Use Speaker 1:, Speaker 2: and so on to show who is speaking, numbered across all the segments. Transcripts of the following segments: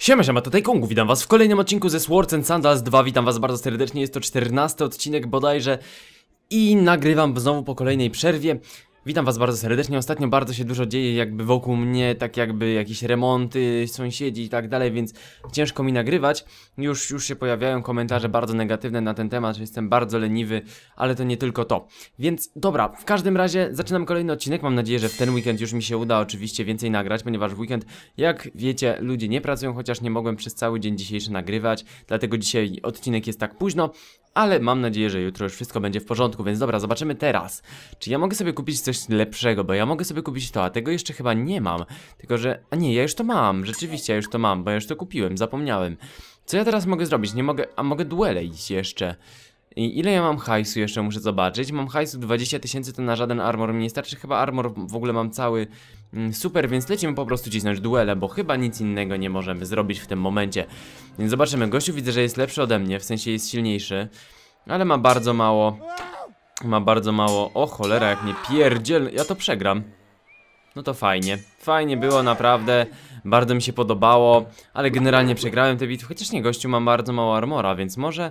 Speaker 1: Siema, siema, tutaj Kongu, witam was w kolejnym odcinku ze Swords and Sandals 2, witam was bardzo serdecznie, jest to 14 odcinek bodajże i nagrywam znowu po kolejnej przerwie. Witam was bardzo serdecznie, ostatnio bardzo się dużo dzieje jakby wokół mnie, tak jakby jakieś remonty, sąsiedzi i tak dalej, więc ciężko mi nagrywać. Już, już się pojawiają komentarze bardzo negatywne na ten temat, że jestem bardzo leniwy, ale to nie tylko to. Więc dobra, w każdym razie zaczynam kolejny odcinek, mam nadzieję, że w ten weekend już mi się uda oczywiście więcej nagrać, ponieważ w weekend, jak wiecie, ludzie nie pracują, chociaż nie mogłem przez cały dzień dzisiejszy nagrywać, dlatego dzisiaj odcinek jest tak późno, ale mam nadzieję, że jutro już wszystko będzie w porządku, więc dobra, zobaczymy teraz. Czy ja mogę sobie kupić coś lepszego, bo ja mogę sobie kupić to, a tego jeszcze chyba nie mam. Tylko, że... A nie, ja już to mam, rzeczywiście ja już to mam, bo ja już to kupiłem, zapomniałem. Co ja teraz mogę zrobić? Nie mogę... A mogę duele iść jeszcze. I ile ja mam hajsu jeszcze muszę zobaczyć? Mam hajsu 20 tysięcy, to na żaden armor mi nie starczy. Chyba armor w ogóle mam cały mm, super, więc lecimy po prostu cisnąć duele, bo chyba nic innego nie możemy zrobić w tym momencie. Więc zobaczymy. Gościu widzę, że jest lepszy ode mnie, w sensie jest silniejszy. Ale ma bardzo mało... Ma bardzo mało... O cholera, jak nie pierdziel... Ja to przegram. No to fajnie. Fajnie było, naprawdę. Bardzo mi się podobało. Ale generalnie przegrałem te bitwy. Chociaż nie, gościu mam bardzo mało armora, więc może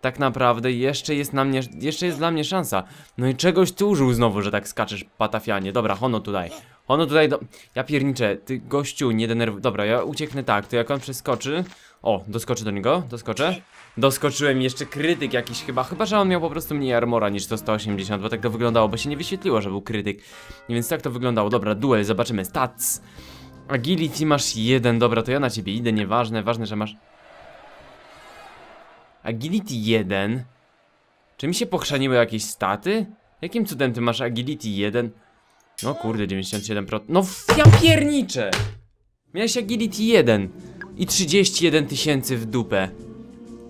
Speaker 1: tak naprawdę jeszcze jest na mnie, jeszcze jest dla mnie szansa. No i czegoś tu użył znowu, że tak skaczesz patafianie. Dobra, Hono tutaj. Hono tutaj do... Ja pierniczę, ty gościu, nie denerwuj. Dobra, ja ucieknę tak, to jak on przeskoczy... O, doskoczę do niego, doskoczę. Doskoczyłem jeszcze krytyk jakiś chyba, chyba, że on miał po prostu mniej armora niż to 180, bo tak to wyglądało, bo się nie wyświetliło, że był krytyk. Więc tak to wyglądało. Dobra, duel, zobaczymy. Stats. Agility masz jeden, dobra, to ja na ciebie idę, nieważne, ważne, że masz... Agility 1? Czy mi się pochrzaniły jakieś staty? Jakim cudem ty masz Agility 1? No kurde, 97%. No ja pierniczę! Miałeś Agility 1 i 31 tysięcy w dupę.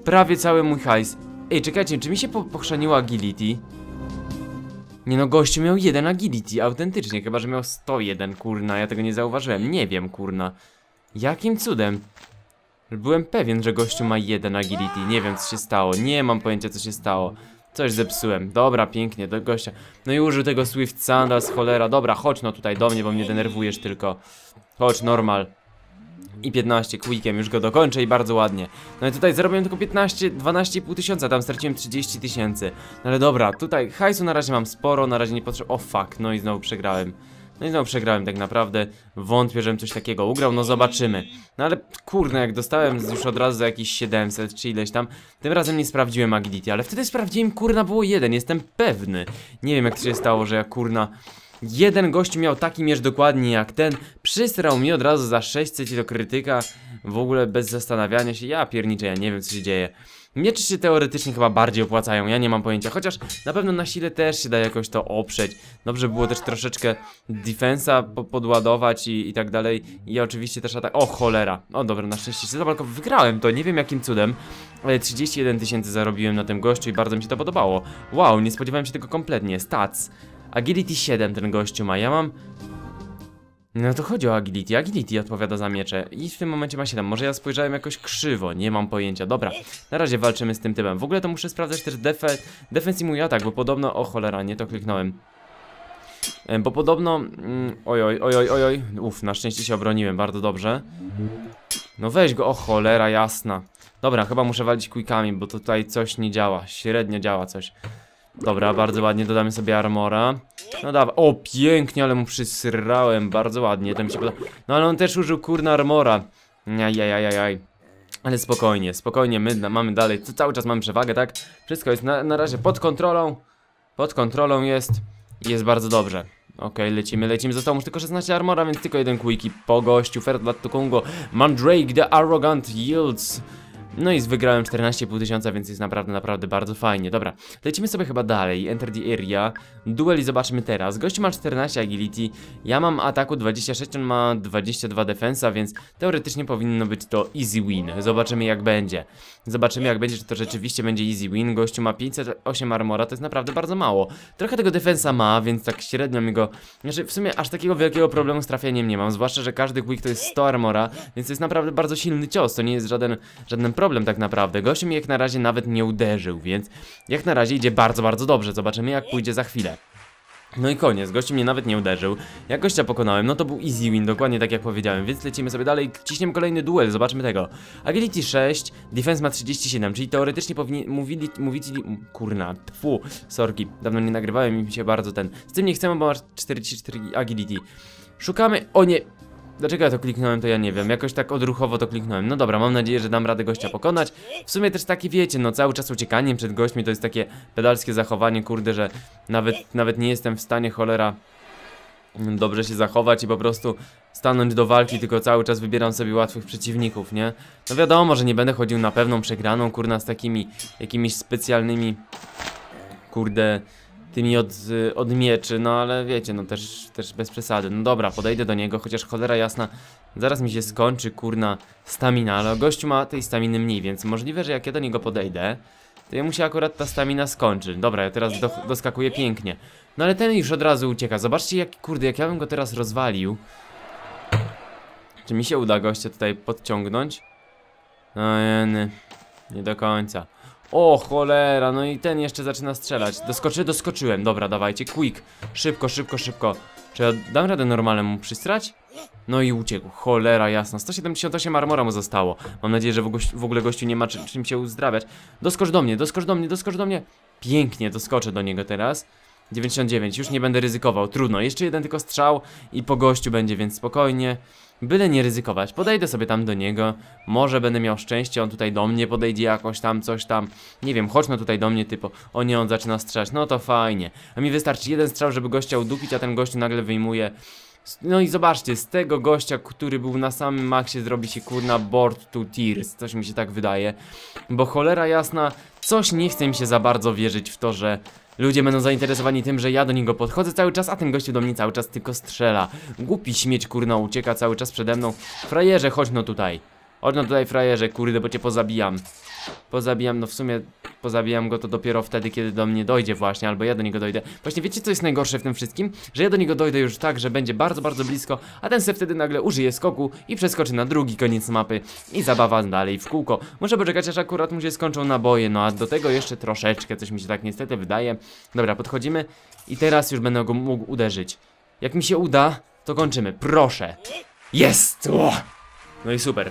Speaker 1: Prawie cały mój hajs. Ej, czekajcie, czy mi się po pochrzaniło Agility? Nie no, gościu miał jeden Agility, autentycznie, chyba, że miał 101, kurna, ja tego nie zauważyłem, nie wiem, kurna. Jakim cudem? Byłem pewien, że gościu ma jeden agility. Nie wiem, co się stało. Nie mam pojęcia, co się stało. Coś zepsułem. Dobra, pięknie, do gościa. No i użył tego Swift Sandals, cholera. Dobra, chodź no tutaj do mnie, bo mnie denerwujesz tylko. Chodź, normal. I 15 quickiem, już go dokończę i bardzo ładnie. No i tutaj zarobiłem tylko 15, 12,5 tysiąca, tam straciłem 30 tysięcy. No ale dobra, tutaj hajsu na razie mam sporo, na razie nie potrzebuję. O fuck, no i znowu przegrałem. No i znowu przegrałem tak naprawdę. Wątpię, żebym coś takiego ugrał, no zobaczymy. No ale kurde, jak dostałem już od razu jakieś 700 czy ileś tam, tym razem nie sprawdziłem agility, ale wtedy sprawdziłem, kurna, było jeden, jestem pewny. Nie wiem jak to się stało, że ja kurna... Jeden gość miał taki mierz dokładnie jak ten, przysrał mi od razu za 600 i do krytyka, w ogóle bez zastanawiania się, ja pierniczę, ja nie wiem co się dzieje. Mieczy się teoretycznie chyba bardziej opłacają, ja nie mam pojęcia, chociaż na pewno na sile też się da jakoś to oprzeć. Dobrze było też troszeczkę defensa po podładować i, i tak dalej. I oczywiście też atak... O cholera! O dobra, na szczęście się zabalko wygrałem to, nie wiem jakim cudem. Ale 31 tysięcy zarobiłem na tym gościu i bardzo mi się to podobało. Wow, nie spodziewałem się tego kompletnie. Stats. Agility 7 ten gościu ma, ja mam no to chodzi o agility. Agility odpowiada za miecze. I w tym momencie ma 7. Może ja spojrzałem jakoś krzywo, nie mam pojęcia. Dobra, na razie walczymy z tym typem. W ogóle to muszę sprawdzać też defe defense i mój atak, bo podobno... O cholera, nie to kliknąłem. E, bo podobno... Mm, oj, oj, oj, oj, oj. Uff, na szczęście się obroniłem, bardzo dobrze. No weź go, o cholera, jasna. Dobra, chyba muszę walić quickami, bo tutaj coś nie działa. Średnio działa coś. Dobra, bardzo ładnie dodamy sobie armora. No dawaj, o pięknie, ale mu przysrałem, bardzo ładnie, to mi się podoba. No ale on też użył kurna armora. Ajajajajaj. Ale spokojnie, spokojnie, my mamy dalej, cały czas mamy przewagę, tak? Wszystko jest na, na razie pod kontrolą. Pod kontrolą jest i jest bardzo dobrze. Okej, okay, lecimy, lecimy. Zostało już tylko 16 armora, więc tylko jeden quickie po gościu. Ferdlat Tukungo, Mandrake, the Arrogant Yields. No i wygrałem 14,5 tysiąca, więc jest naprawdę, naprawdę bardzo fajnie. Dobra, lecimy sobie chyba dalej. Enter the area. Duel i zobaczmy teraz. Gościu ma 14 agility, ja mam ataku 26, on ma 22 defensa, więc teoretycznie powinno być to easy win. Zobaczymy jak będzie. Zobaczymy jak będzie, czy to rzeczywiście będzie easy win. Gościu ma 508 armora, to jest naprawdę bardzo mało. Trochę tego defensa ma, więc tak średnio mi go... Znaczy w sumie aż takiego wielkiego problemu z trafieniem nie mam, zwłaszcza, że każdy quick to jest 100 armora, więc to jest naprawdę bardzo silny cios, to nie jest żaden, żaden problem tak naprawdę. Gościu mi jak na razie nawet nie uderzył, więc jak na razie idzie bardzo, bardzo dobrze. Zobaczymy jak pójdzie za chwilę. No i koniec, gościu mnie nawet nie uderzył. Jak gościa pokonałem, no to był easy win, dokładnie tak jak powiedziałem, więc lecimy sobie dalej, ciśniemy kolejny duel, zobaczmy tego. Agility 6, defense ma 37, czyli teoretycznie powinni, mówili, mówili, kurna, tfu, sorki, dawno nie nagrywałem i mi się bardzo ten, z tym nie chcemy, bo masz 44 agility. Szukamy, o nie, Dlaczego ja to kliknąłem, to ja nie wiem. Jakoś tak odruchowo to kliknąłem. No dobra, mam nadzieję, że dam radę gościa pokonać. W sumie też takie, wiecie, no cały czas uciekaniem przed gośćmi to jest takie pedalskie zachowanie, kurde, że nawet, nawet nie jestem w stanie, cholera, dobrze się zachować i po prostu stanąć do walki, tylko cały czas wybieram sobie łatwych przeciwników, nie? No wiadomo, że nie będę chodził na pewną przegraną, kurna, z takimi jakimiś specjalnymi, kurde, tymi od, od mieczy, no ale wiecie, no też, też bez przesady. No dobra, podejdę do niego, chociaż cholera jasna, zaraz mi się skończy, kurna, stamina, ale gościu ma tej staminy mniej, więc możliwe, że jak ja do niego podejdę, to jemu się akurat ta stamina skończy. Dobra, ja teraz do, doskakuję pięknie. No ale ten już od razu ucieka. Zobaczcie, jak, kurde, jak ja bym go teraz rozwalił. Czy mi się uda gościa tutaj podciągnąć? No, jeny. nie do końca. O, cholera, no i ten jeszcze zaczyna strzelać. Doskoczy, doskoczyłem. Dobra, dawajcie, quick. Szybko, szybko, szybko. Czy ja dam radę normalnie mu przystrać? No i uciekł, cholera jasna 178 armora mu zostało Mam nadzieję, że w, ogóle gościu nie ma czy- czym się uzdrawiać Doskocz do mnie, doskocz do mnie, doskocz do mnie Pięknie, doskoczę do niego teraz 99, już nie będę ryzykował, trudno Jeszcze jeden tylko strzał i po gościu będzie, więc spokojnie Byle nie ryzykować, podejdę sobie tam do niego Może będę miał szczęście, on tutaj do mnie podejdzie jakoś tam, coś tam Nie wiem, chodź no tutaj do mnie typu O nie, on zaczyna strzelać, no to fajnie A mi wystarczy jeden strzał, żeby gościa udupić, a ten gościu nagle wyjmuje no i zobaczcie, z tego gościa, który był na samym maksie, zrobi się kurna board to tears. Coś mi się tak wydaje. Bo cholera jasna, coś nie chce mi się za bardzo wierzyć w to, że ludzie będą zainteresowani tym, że ja do niego podchodzę cały czas, a ten gościu do mnie cały czas tylko strzela. Głupi śmieć kurna ucieka cały czas przede mną. Frajerze, chodź no tutaj. Chodź no tutaj frajerze, kurde, bo cię pozabijam. Pozabijam, no w sumie pozabijam go to dopiero wtedy, kiedy do mnie dojdzie właśnie, albo ja do niego dojdę. Właśnie wiecie co jest najgorsze w tym wszystkim? Że ja do niego dojdę już tak, że będzie bardzo, bardzo blisko, a ten se wtedy nagle użyje skoku i przeskoczy na drugi koniec mapy i zabawa dalej w kółko. Muszę poczekać, aż akurat mu się skończą naboje, no a do tego jeszcze troszeczkę, coś mi się tak niestety wydaje. Dobra, podchodzimy i teraz już będę go mógł uderzyć. Jak mi się uda, to kończymy, proszę. Jest! O! No i super.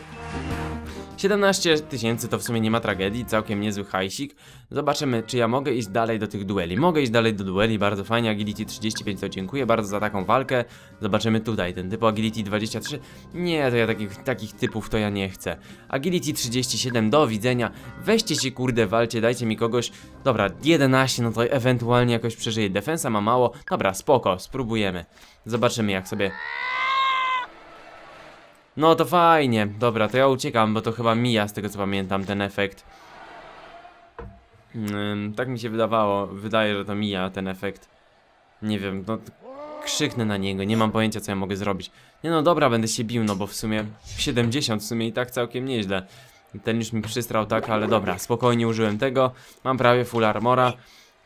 Speaker 1: 17 tysięcy to w sumie nie ma tragedii, całkiem niezły hajsik. Zobaczymy, czy ja mogę iść dalej do tych dueli. Mogę iść dalej do dueli, bardzo fajnie. Agility 35 to dziękuję bardzo za taką walkę. Zobaczymy tutaj, ten typ Agility 23. Nie, to ja takich, takich typów to ja nie chcę. Agility 37, do widzenia. Weźcie się kurde, walcie, dajcie mi kogoś. Dobra, 11, no to ewentualnie jakoś przeżyję. Defensa ma mało. Dobra, spoko, spróbujemy. Zobaczymy jak sobie no to fajnie. Dobra, to ja uciekam, bo to chyba mija z tego co pamiętam ten efekt. Ym, tak mi się wydawało. Wydaje, że to mija ten efekt. Nie wiem, no krzyknę na niego, nie mam pojęcia co ja mogę zrobić. Nie no dobra, będę się bił, no bo w sumie 70 w sumie i tak całkiem nieźle. Ten już mi przystrał tak, ale dobra, spokojnie użyłem tego. Mam prawie full armora.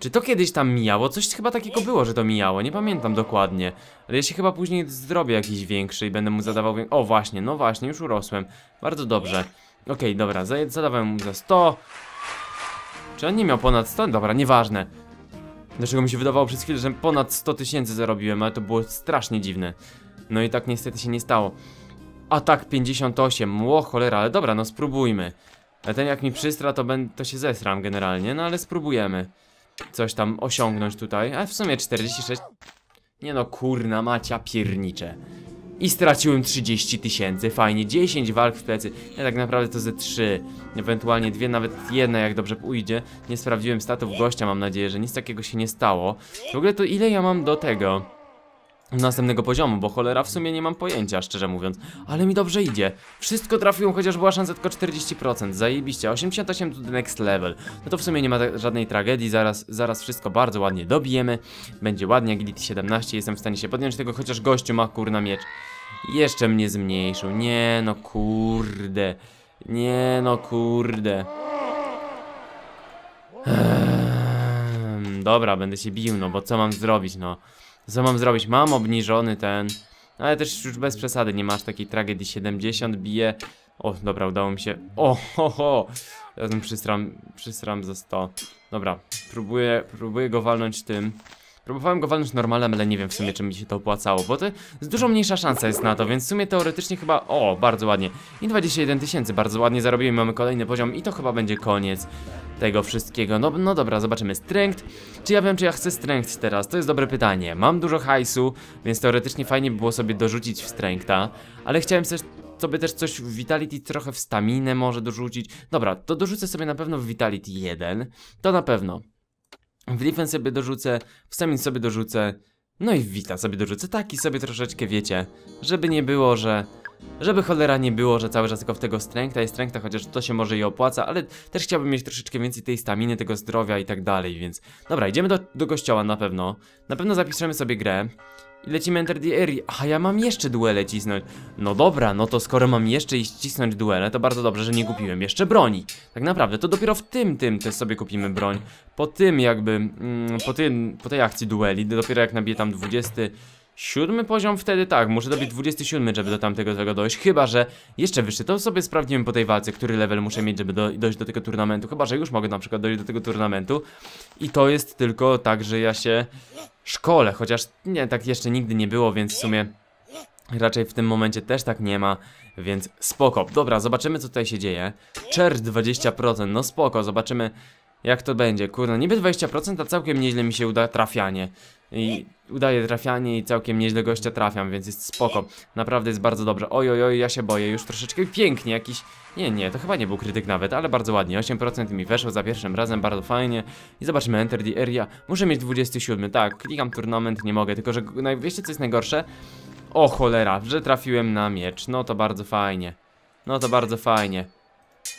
Speaker 1: Czy to kiedyś tam mijało? Coś chyba takiego było, że to mijało, nie pamiętam dokładnie. Ale ja się chyba później zrobię jakiś większy i będę mu zadawał. O właśnie, no właśnie, już urosłem. Bardzo dobrze. Okej, dobra, za- zadawałem mu za 100. Czy on nie miał ponad 100? Dobra, nieważne. Dlaczego mi się wydawało przez chwilę, że ponad 100 tysięcy zarobiłem, ale to było strasznie dziwne. No i tak niestety się nie stało. Atak 58, ło cholera, ale dobra, no spróbujmy. A ten jak mi przystra, to, ben, to się zesram generalnie, no ale spróbujemy coś tam osiągnąć tutaj. A w sumie 46. Nie no, kurna macia piernicze. I straciłem 30 tysięcy, fajnie, 10 walk w plecy, ja tak naprawdę to ze 3, ewentualnie dwie, nawet jedna jak dobrze pójdzie. Nie sprawdziłem statów gościa, mam nadzieję, że nic takiego się nie stało. W ogóle to ile ja mam do tego? Następnego poziomu, bo cholera w sumie nie mam pojęcia, szczerze mówiąc. Ale mi dobrze idzie. Wszystko trafiłem, chociaż była szansa tylko 40%. Zajebiście, 88 to the next level. No to w sumie nie ma żadnej tragedii, zaraz, zaraz wszystko bardzo ładnie dobijemy. Będzie ładnie, agility 17, jestem w stanie się podjąć tego, chociaż gościu ma kurna miecz. Jeszcze mnie zmniejszył, nie no kurde. Nie no kurde. Ehm, dobra, będę się bił, no bo co mam zrobić, no. Co mam zrobić? Mam obniżony ten. Ale też już bez przesady, nie masz takiej tragedii 70 bije. O, dobra, udało mi się. O, ho, ho. Razem przystram, przystram za 100. Dobra, próbuję, próbuję go walnąć tym. Próbowałem go walnąć normalem, ale nie wiem w sumie, czy mi się to opłacało, bo to dużo mniejsza szansa jest na to, więc w sumie teoretycznie chyba... O, bardzo ładnie. I 21 tysięcy, bardzo ładnie zarobiłem, mamy kolejny poziom i to chyba będzie koniec tego wszystkiego. No, no dobra, zobaczymy. Strength. Czy ja wiem, czy ja chcę strength teraz? To jest dobre pytanie. Mam dużo hajsu, więc teoretycznie fajnie by było sobie dorzucić w strengtha, ale chciałem też sobie też coś w Vitality, trochę w staminę może dorzucić. Dobra, to dorzucę sobie na pewno w Vitality 1. To na pewno. W Defense sobie dorzucę, w Stamin sobie dorzucę. No i w Vita sobie dorzucę. Taki sobie troszeczkę, wiecie, żeby nie było, że... Żeby cholera nie było, że cały czas tylko w tego strengtha i strengtha, chociaż to się może i opłaca, ale też chciałbym mieć troszeczkę więcej tej staminy, tego zdrowia i tak dalej, więc... Dobra, idziemy do, do kościoła na pewno. Na pewno zapiszemy sobie grę. I lecimy Enter the Area. A ja mam jeszcze duele cisnąć. No dobra, no to skoro mam jeszcze iść cisnąć duele, to bardzo dobrze, że nie kupiłem jeszcze broni. Tak naprawdę, to dopiero w tym, tym też sobie kupimy broń. Po tym jakby, mm, po, tym, po tej akcji dueli, dopiero jak nabiję tam 27 poziom, wtedy tak, muszę dobić 27, żeby do tamtego tego dojść. Chyba, że jeszcze wyższy, to sobie sprawdzimy po tej walce, który level muszę mieć, żeby do, dojść do tego turnamentu. Chyba, że już mogę na przykład dojść do tego turnamentu. I to jest tylko tak, że ja się szkole, chociaż nie, tak jeszcze nigdy nie było, więc w sumie raczej w tym momencie też tak nie ma, więc spoko. Dobra, zobaczymy co tutaj się dzieje. Czerw 20%, no spoko, zobaczymy jak to będzie. Kurde, niby 20%, a całkiem nieźle mi się uda trafianie. I udaje trafianie i całkiem nieźle gościa trafiam, więc jest spoko. Naprawdę jest bardzo dobrze. Oj, oj, oj, ja się boję, już troszeczkę pięknie, jakiś... Nie, nie, to chyba nie był krytyk nawet, ale bardzo ładnie. 8% mi weszło za pierwszym razem, bardzo fajnie. I zobaczmy, Enter the Area. Muszę mieć 27, tak, klikam turnament, nie mogę, tylko że wiecie co jest najgorsze? O cholera, że trafiłem na miecz, no to bardzo fajnie. No to bardzo fajnie.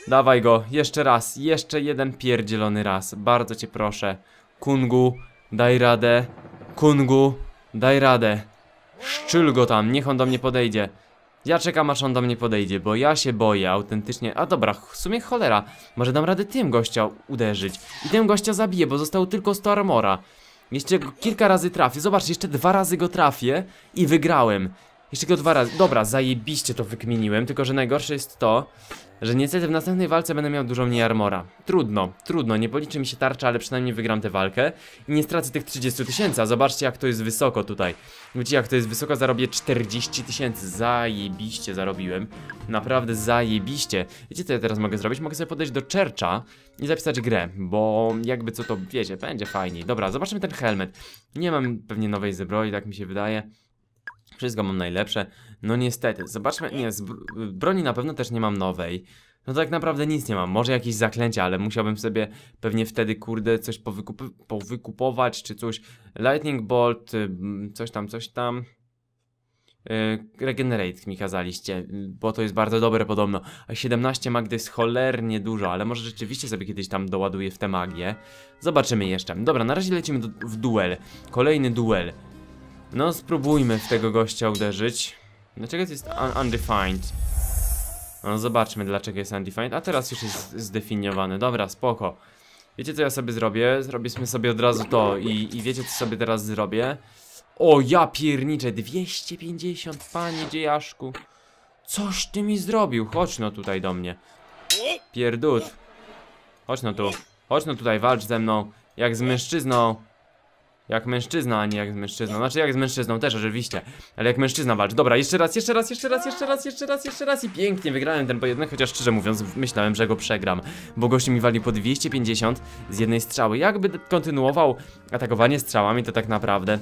Speaker 1: Dawaj go, jeszcze raz, jeszcze jeden pierdzielony raz, bardzo cię proszę. Kungu, daj radę. Kungu, daj radę. Szczyl go tam, niech on do mnie podejdzie. Ja czekam aż on do mnie podejdzie, bo ja się boję autentycznie. A dobra, w sumie cholera. Może dam radę tym gościa uderzyć. I tym gościa zabiję, bo zostało tylko 100 armora. Jeszcze kilka razy trafię. Zobacz, jeszcze dwa razy go trafię i wygrałem. Jeszcze go dwa razy. Dobra, zajebiście to wykminiłem, tylko że najgorsze jest to, że niestety w następnej walce będę miał dużo mniej armora. Trudno, trudno, nie policzy mi się tarcza, ale przynajmniej wygram tę walkę i nie stracę tych 30 tysięcy, a zobaczcie jak to jest wysoko tutaj. Widzicie jak to jest wysoko, zarobię 40 tysięcy, zajebiście zarobiłem, naprawdę zajebiście. Wiecie co ja teraz mogę zrobić? Mogę sobie podejść do Churcha i zapisać grę, bo jakby co to, wiecie, będzie fajniej. Dobra, zobaczmy ten helmet. Nie mam pewnie nowej zbroi, tak mi się wydaje. Wszystko mam najlepsze. No niestety, zobaczmy, nie, broni na pewno też nie mam nowej. No tak naprawdę nic nie mam, może jakieś zaklęcia, ale musiałbym sobie pewnie wtedy, kurde, coś powykup powykupować, czy coś. Lightning Bolt, y, coś tam, coś tam. Yy, regenerate mi kazaliście, bo to jest bardzo dobre podobno. A 17 mag to jest cholernie dużo, ale może rzeczywiście sobie kiedyś tam doładuję w tę magię. Zobaczymy jeszcze. Dobra, na razie lecimy do, w duel. Kolejny duel. No, spróbujmy w tego gościa uderzyć. Dlaczego to jest un undefined? No, zobaczmy dlaczego jest undefined. A teraz już jest zdefiniowany. Dobra, spoko. Wiecie co ja sobie zrobię? Zrobimy sobie od razu to i, i wiecie co sobie teraz zrobię? O, ja pierniczę, 250, panie dziejaszku. Coś ty mi zrobił, chodź no tutaj do mnie. Pierdut. Chodź no tu. Chodź no tutaj, walcz ze mną. Jak z mężczyzną. Jak mężczyzna, a nie jak z mężczyzną. Znaczy jak z mężczyzną też oczywiście, ale jak mężczyzna walczy. Dobra, jeszcze raz, jeszcze raz, jeszcze raz, jeszcze raz, jeszcze raz, jeszcze raz i pięknie wygrałem ten pojedynek, chociaż szczerze mówiąc myślałem, że go przegram, bo gościu mi wali po 250 z jednej strzały. Jakby kontynuował atakowanie strzałami, to tak naprawdę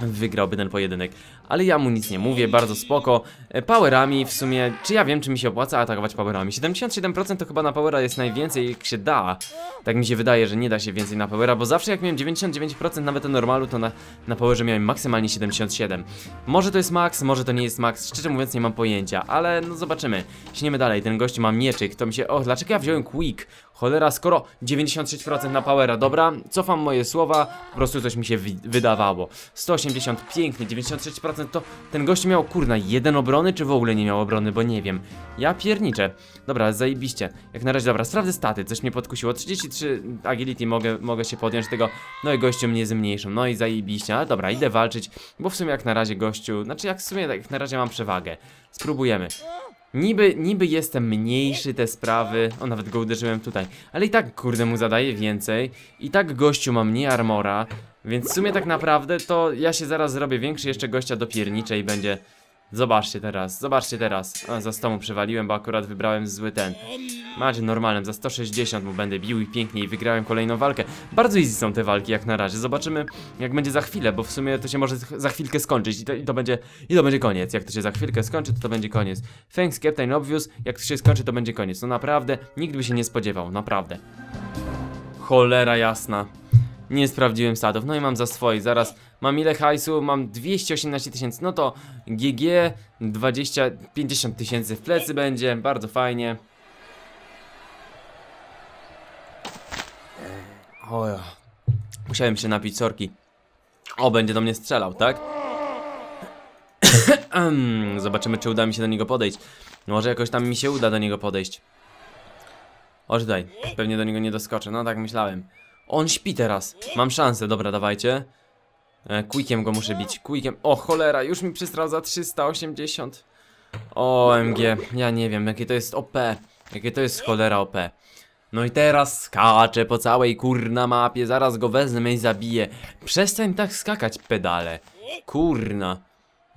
Speaker 1: wygrałby ten pojedynek. Ale ja mu nic nie mówię, bardzo spoko. E, powerami w sumie, czy ja wiem, czy mi się opłaca atakować powerami? 77% to chyba na powera jest najwięcej, jak się da. Tak mi się wydaje, że nie da się więcej na powera, bo zawsze jak miałem 99% nawet na normalu, to na, na powerze miałem maksymalnie 77. Może to jest max, może to nie jest max, szczerze mówiąc nie mam pojęcia, ale no zobaczymy. Śniemy dalej, ten gość ma mieczyk, to mi się... O, dlaczego ja wziąłem quick? Cholera, skoro 96% na powera, dobra, cofam moje słowa, po prostu coś mi się wydawało. 180, pięknie, 96% to ten gość miał, kurna, jeden obrony, czy w ogóle nie miał obrony, bo nie wiem. Ja pierniczę. Dobra, zajebiście. Jak na razie, dobra, sprawdzę staty, coś mnie podkusiło. 33 agility, mogę, mogę się podjąć tego, no i gościu mnie zmniejszą, no i zajebiście. Ale dobra, idę walczyć, bo w sumie jak na razie gościu, znaczy jak w sumie jak na razie mam przewagę. Spróbujemy. Niby, niby jestem mniejszy te sprawy, o nawet go uderzyłem tutaj, ale i tak kurde mu zadaje więcej, i tak gościu ma mniej armora, więc w sumie tak naprawdę to ja się zaraz zrobię większy jeszcze gościa do pierniczej i będzie... Zobaczcie teraz, zobaczcie teraz. A, za 100 mu przewaliłem, bo akurat wybrałem zły ten. Macie normalnym, za 160 mu będę bił i pięknie i wygrałem kolejną walkę. Bardzo easy są te walki jak na razie. Zobaczymy jak będzie za chwilę, bo w sumie to się może za chwilkę skończyć i to, i to będzie i to będzie koniec. Jak to się za chwilkę skończy, to to będzie koniec. Thanks Captain Obvious, jak to się skończy, to będzie koniec. No naprawdę, nikt by się nie spodziewał, naprawdę. Cholera jasna. Nie sprawdziłem statów, no i mam za swoje, zaraz mam ile hajsu, mam 218 tysięcy, no to GG 20, 50 tysięcy w plecy będzie, bardzo fajnie. O. Musiałem się napić sorki. O, będzie do mnie strzelał, tak? Zobaczymy, czy uda mi się do niego podejść. Może jakoś tam mi się uda do niego podejść. O, daj. Pewnie do niego nie doskoczę. No tak myślałem. On śpi teraz. Mam szansę, dobra, dawajcie. E, quickiem go muszę bić. Quickiem. O, cholera, już mi przystrał za 380. OMG, ja nie wiem, jakie to jest OP. Jakie to jest cholera OP. No i teraz skaczę po całej kurna mapie, zaraz go wezmę i zabiję. Przestań tak skakać, pedale. Kurna.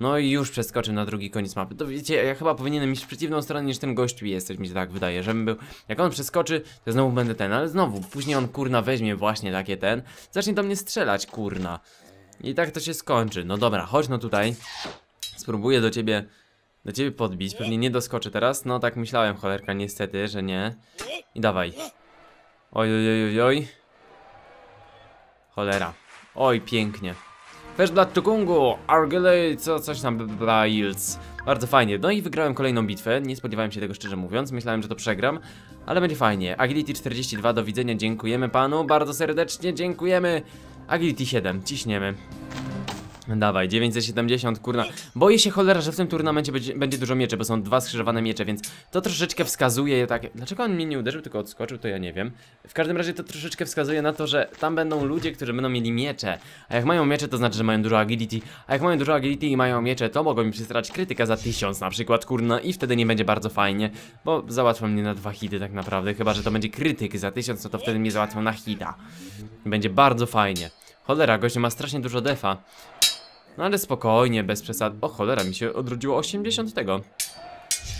Speaker 1: No i już przeskoczę na drugi koniec mapy. To wiecie, ja chyba powinienem iść w przeciwną stronę niż ten gościu jest, mi się tak wydaje, żebym był... Jak on przeskoczy, to znowu będę ten, ale znowu, później on kurna weźmie właśnie takie ten, zacznie do mnie strzelać, kurna. I tak to się skończy. No dobra, chodź no tutaj. Spróbuję do ciebie, do ciebie podbić, pewnie nie doskoczę teraz, no tak myślałem, cholerka, niestety, że nie. I dawaj. Oj, oj, oj, oj. Cholera. Oj, pięknie. Flashblood Tukungu, Argyle, co, coś tam, Blails. Bardzo fajnie. No i wygrałem kolejną bitwę. Nie spodziewałem się tego szczerze mówiąc. Myślałem, że to przegram, ale będzie fajnie. Agility 42, do widzenia. Dziękujemy panu. Bardzo serdecznie dziękujemy. Agility 7, ciśniemy. Dawaj, 970, kurna. Boję się cholera, że w tym turnamencie będzie, będzie dużo mieczy, bo są dwa skrzyżowane miecze, więc to troszeczkę wskazuje tak. Dlaczego on mnie nie uderzył, tylko odskoczył, to ja nie wiem. W każdym razie to troszeczkę wskazuje na to, że tam będą ludzie, którzy będą mieli miecze. A jak mają miecze, to znaczy, że mają dużo agility. A jak mają dużo agility i mają miecze, to mogą mi przystrać krytyka za 1000 na przykład, kurna, i wtedy nie będzie bardzo fajnie, bo załatwią mnie na dwa hity tak naprawdę. Chyba, że to będzie krytyk za 1000, no to wtedy mnie załatwią na hita. Będzie bardzo fajnie. Cholera, gość ma strasznie dużo defa. No ale spokojnie, bez przesad. O cholera, mi się odrodziło 80 tego.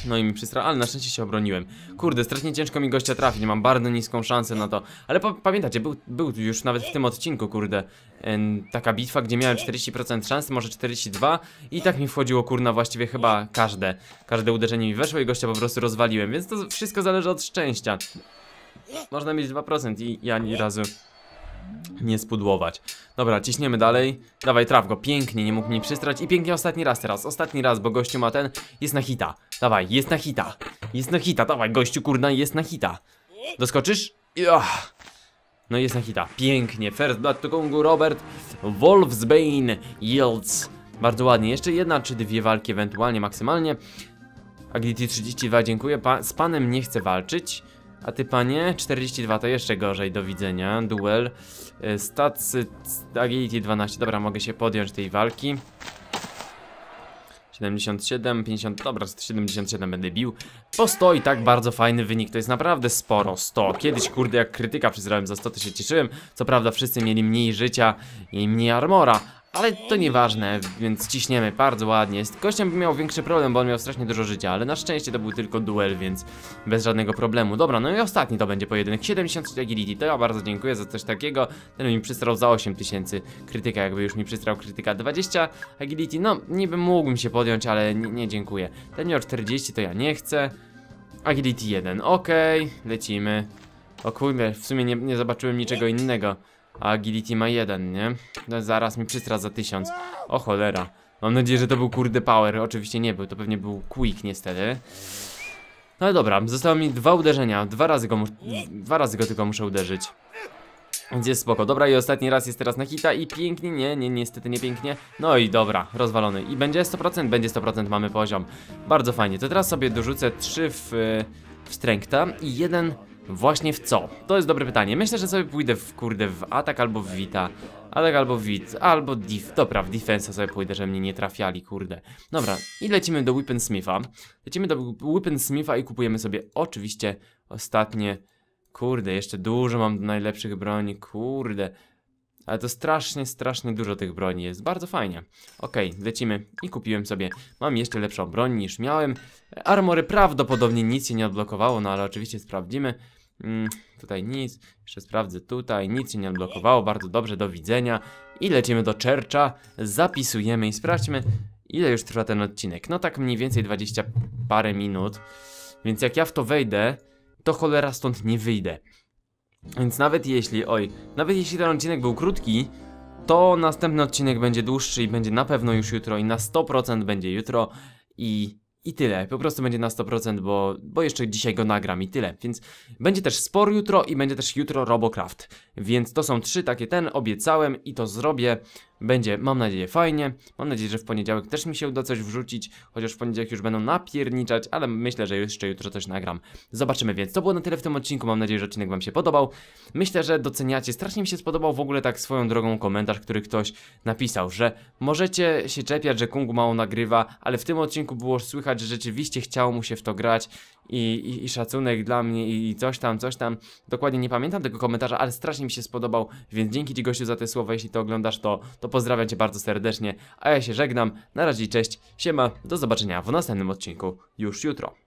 Speaker 1: No i mi przystra, ale na szczęście się obroniłem. Kurde, strasznie ciężko mi gościa trafić, mam bardzo niską szansę na to. Ale pa pamiętacie, był, był już nawet w tym odcinku, kurde, em, taka bitwa, gdzie miałem 40% szansy, może 42 i tak mi wchodziło, kurna, właściwie chyba każde. Każde uderzenie mi weszło i gościa po prostu rozwaliłem, więc to wszystko zależy od szczęścia. Można mieć 2% i ja ani razu nie spudłować. Dobra, ciśniemy dalej. Dawaj, traf go, pięknie, nie mógł mi przystrać i pięknie ostatni raz teraz, ostatni raz, bo gościu ma ten, jest na hita. Dawaj, jest na hita, jest na hita, dawaj, gościu kurna, jest na hita. Doskoczysz? Ach. No jest na hita, pięknie, first blood to Kongu, Robert, Wolfsbane, Yields. Bardzo ładnie, jeszcze jedna czy dwie walki ewentualnie, maksymalnie. Agility 32, dziękuję, pa z panem nie chcę walczyć. A ty panie? 42 to jeszcze gorzej, do widzenia. Duel. Y, Stats, y, agility 12. Dobra, mogę się podjąć tej walki. 77, 50, dobra, 77 będę bił. Po 100 i tak bardzo fajny wynik, to jest naprawdę sporo, 100. Kiedyś, kurde, jak krytyka przyzrałem za 100, to się cieszyłem. Co prawda wszyscy mieli mniej życia i mniej armora, ale to nieważne, więc ciśniemy bardzo ładnie. Z gościem by miał większy problem, bo on miał strasznie dużo życia, ale na szczęście to był tylko duel, więc bez żadnego problemu. Dobra, no i ostatni to będzie pojedynek. 73 agility, to ja bardzo dziękuję za coś takiego. Ten mi przystrał za 8000 krytyka, jakby już mi przystrał krytyka 20 agility. No, niby mógłbym się podjąć, ale nie, nie dziękuję. Ten miał 40, to ja nie chcę. Agility 1, okej, lecimy. O kurde, w sumie nie, nie zobaczyłem niczego innego. A agility ma jeden, nie? No zaraz mi przystra za tysiąc. O cholera. Mam nadzieję, że to był kurde power. Oczywiście nie był, to pewnie był quick niestety. No dobra, zostało mi dwa uderzenia. Dwa razy go, dwa razy go tylko muszę uderzyć. Więc jest spoko. Dobra, i ostatni raz jest teraz na hita i pięknie, nie, nie, niestety nie pięknie. No i dobra, rozwalony. I będzie 100%? Będzie 100%, mamy poziom. Bardzo fajnie. To teraz sobie dorzucę 3 w, w strengtha i jeden Właśnie w co? To jest dobre pytanie. Myślę, że sobie pójdę w kurde w atak albo w Vita. Atak albo w Vit, albo Div. Dobra, w Defensa sobie pójdę, że mnie nie trafiali, kurde. Dobra, i lecimy do Weaponsmitha. Lecimy do Weaponsmitha i kupujemy sobie oczywiście ostatnie... Kurde, jeszcze dużo mam najlepszych broni, kurde. Ale to strasznie, strasznie dużo tych broni jest. Bardzo fajnie. Okej, lecimy i kupiłem sobie. Mam jeszcze lepszą broń niż miałem. Armory prawdopodobnie nic się nie odblokowało, no ale oczywiście sprawdzimy. Mm, tutaj nic. Jeszcze sprawdzę tutaj. Nic się nie odblokowało. Bardzo dobrze, do widzenia. I lecimy do Churcha. Zapisujemy i sprawdźmy, ile już trwa ten odcinek. No tak mniej więcej 20 parę minut. Więc jak ja w to wejdę, to cholera stąd nie wyjdę. Więc nawet jeśli, oj, nawet jeśli ten odcinek był krótki, to następny odcinek będzie dłuższy i będzie na pewno już jutro i na 100% będzie jutro i, i tyle. Po prostu będzie na 100%, bo, bo jeszcze dzisiaj go nagram i tyle. Więc będzie też spor jutro i będzie też jutro Robocraft. Więc to są trzy takie ten, obiecałem i to zrobię. Będzie, mam nadzieję, fajnie. Mam nadzieję, że w poniedziałek też mi się uda coś wrzucić, chociaż w poniedziałek już będą napierniczać, ale myślę, że jeszcze jutro coś nagram. Zobaczymy więc. To było na tyle w tym odcinku. Mam nadzieję, że odcinek Wam się podobał. Myślę, że doceniacie. Strasznie mi się spodobał w ogóle tak swoją drogą komentarz, który ktoś napisał, że możecie się czepiać, że Kung mało nagrywa, ale w tym odcinku było słychać, że rzeczywiście chciało mu się w to grać i, i, i szacunek dla mnie i, i coś tam, coś tam. Dokładnie nie pamiętam tego komentarza, ale strasznie mi się spodobał, więc dzięki Ci gościu za te słowa. Jeśli to oglądasz, to, to pozdrawiam Cię bardzo serdecznie, a ja się żegnam. Na razie, cześć, siema, do zobaczenia w następnym odcinku już jutro.